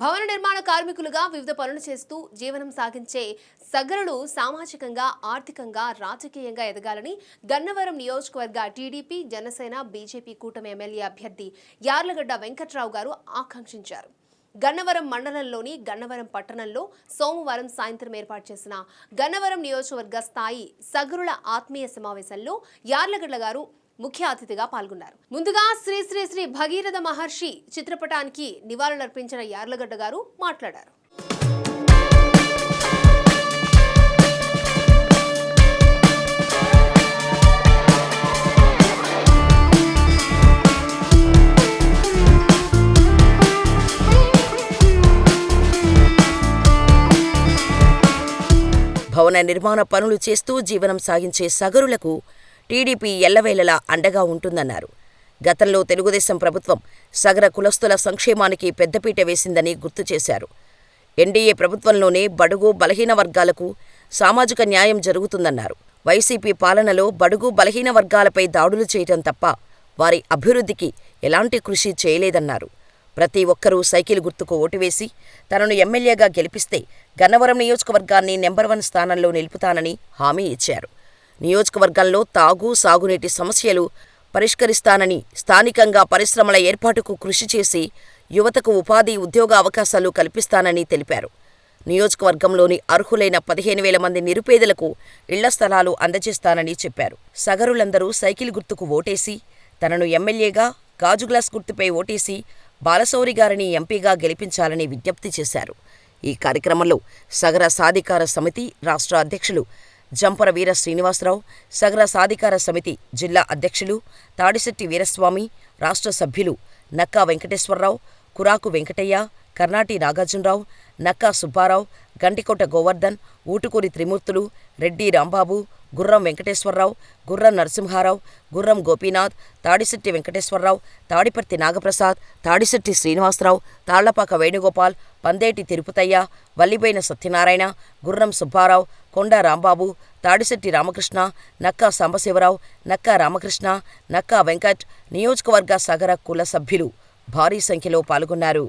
భవన నిర్మాణ కార్మికులుగా వివిధ పనులు చేస్తూ జీవనం సాగించే సగరులు సామాజికంగా ఆర్థికంగా రాజకీయంగా ఎదగాలని గన్నవరం నియోజకవర్గ టీడీపీ జనసేన బీజేపీ కూటమి ఎమ్మెల్యే అభ్యర్థి యార్లగడ్డ వెంకట్రావు గారు ఆకాంక్షించారు. గన్నవరం మండలంలోని గన్నవరం పట్టణంలో సోమవారం సాయంత్రం ఏర్పాటు చేసిన గన్నవరం నియోజకవర్గ స్థాయి సగరుల ఆత్మీయ సమావేశంలో యార్లగడ్డ గారు ముఖ్య అతిథిగా పాల్గొన్నారు. ముందుగా శ్రీ శ్రీ శ్రీ భగీరథ మహర్షి చిత్రపటానికి నివాళులర్పించిన యార్లగడ్డ గారు మాట్లాడారు. భవన నిర్మాణ పనులు చేస్తూ జీవనం సాగించే సగరులకు టీడీపీ ఎల్లవేళలా అండగా ఉంటుందన్నారు. గతంలో తెలుగుదేశం ప్రభుత్వం సగర కులస్తుల సంక్షేమానికి పెద్దపీట వేసిందని గుర్తు చేశారు. ఎన్డీఏ ప్రభుత్వంలోనే బడుగు బలహీన వర్గాలకు సామాజిక న్యాయం జరుగుతుందన్నారు. వైసీపీ పాలనలో బడుగు బలహీన వర్గాలపై దాడులు చేయటం తప్ప వారి అభివృద్ధికి ఎలాంటి కృషి చేయలేదన్నారు. ప్రతి ఒక్కరూ సైకిల్ గుర్తుకు ఓటు వేసి తనను ఎమ్మెల్యేగా గెలిపిస్తే గన్నవరం నియోజకవర్గాన్ని నెంబర్ వన్ స్థానంలో నిలుపుతానని హామీ ఇచ్చారు. నియోజకవర్గంలో తాగు సాగునీటి సమస్యలు పరిష్కరిస్తానని స్థానికంగా పరిశ్రమల ఏర్పాటుకు కృషి చేసి యువతకు ఉపాధి ఉద్యోగ అవకాశాలు కల్పిస్తానని తెలిపారు. నియోజకవర్గంలోని అర్హులైన పదిహేను వేల మంది నిరుపేదలకు ఇళ్ళ స్థలాలు అందజేస్తానని చెప్పారు. సగరులందరూ సైకిల్ గుర్తుకు ఓటేసి తనను ఎమ్మెల్యేగా గాజు గ్లాస్ గుర్తుపై ఓటేసి బాలశౌరి గారిని ఎంపీగా గెలిపించాలని విజ్ఞప్తి చేశారు. ఈ కార్యక్రమంలో సగర సాధికార సమితి రాష్ట్ర అధ్యక్షులు జంపర వీర శ్రీనివాసరావు సగర సాధికార సమితి జిల్లా అధ్యక్షులు తాడిశెట్టి వీరస్వామి రాష్ట్ర సభ్యులు నక్కా వెంకటేశ్వరరావు కురాకు వెంకటయ్య కర్నాటి నాగార్జునరావు నక్కా సుబ్బారావు గంటికోట గోవర్ధన్ ఊటుకూరి త్రిమూర్తులు రెడ్డి రాంబాబు గుర్రం వెంకటేశ్వరరావు గుర్రం నరసింహారావు గుర్రం గోపీనాథ్ తాడిశెట్టి వెంకటేశ్వరరావు తాడిపర్తి నాగప్రసాద్ తాడిశెట్టి శ్రీనివాసరావు తాళ్ళపాక వేణుగోపాల్ పందేటి తిరుపతయ్య వల్లిబైన సత్యనారాయణ గుర్రం సుబ్బారావు కొండ రాంబాబు తాడిశెట్టి రామకృష్ణ నక్కా సాంబశివరావు నక్కా రామకృష్ణ నక్కా వెంకట్ నియోజకవర్గ సగర కుల సభ్యులు భారీ సంఖ్యలో పాల్గొన్నారు.